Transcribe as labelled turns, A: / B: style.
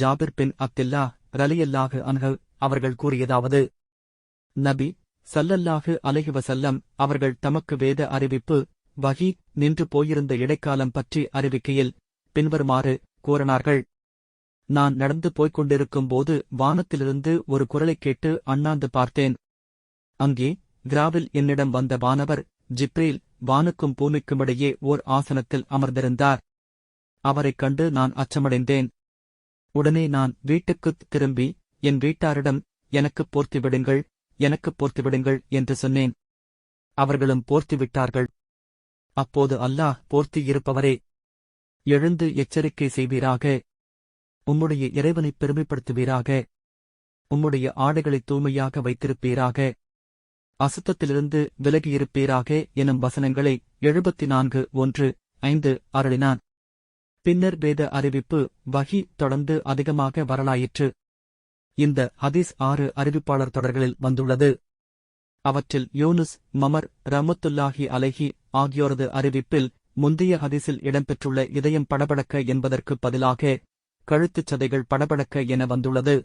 A: ஜாபிர் பின் அப்தில்லா ரலியல்லாஹு அன்ஹு அவர்கள் கூறியதாவது நபி சல்லல்லாஹு அலைஹி அவர்கள் தமக்கு வேத அறிவிப்பு வகி நின்று போயிருந்த இடைக்காலம் பற்றி அறிவிக்கையில் பின்வருமாறு கூறினார்கள். நான் நடந்து போய்க் கொண்டிருக்கும் போது வானத்திலிருந்து ஒரு குரலைக் கேட்டு அண்ணாந்து பார்த்தேன். அங்கே கிராவில் என்னிடம் வந்த வானவர் ஜிப்ரீல் வானுக்கும் பூமிக்குமிடையே ஓர் ஆசனத்தில் அமர்ந்திருந்தார். அவரைக் கண்டு நான் அச்சமடைந்தேன். உடனே நான் வீட்டுக்குத் திரும்பி என் வீட்டாரிடம் எனக்குப் போர்த்திவிடுங்கள் எனக்குப் போர்த்திவிடுங்கள் என்று சொன்னேன். அவர்களும் போர்த்திவிட்டார்கள். அப்போது அல்லாஹ் போர்த்தியிருப்பவரே எழுந்து எச்சரிக்கை செய்வீராக. உம்முடைய இறைவனைப் பெருமைப்படுத்துவீராக. உம்முடைய ஆடைகளை தூய்மையாக வைத்திருப்பீராக. அசுத்தத்திலிருந்து விலகியிருப்பீராக. எனும் வசனங்களை எழுபத்தி நான்கு ஒன்று ஐந்து அருளினான். பின்னர் வேத அறிவிப்பு வகி தொடர்ந்து அதிகமாக வரலாயிற்று. இந்த ஹதீஸ் ஆறு அறிவிப்பாளர் தொடர்களில் வந்துள்ளது. அவற்றில் யூனுஸ் மமர் ரமத்துல்லாஹி அலைஹி ஆகியோரது அறிவிப்பில் முந்தைய ஹதீஸில் இடம்பெற்றுள்ள இதயம் படபடக்க என்பதற்கு பதிலாக கழுத்துச் சதைகள் படபடக்க என வந்துள்ளது.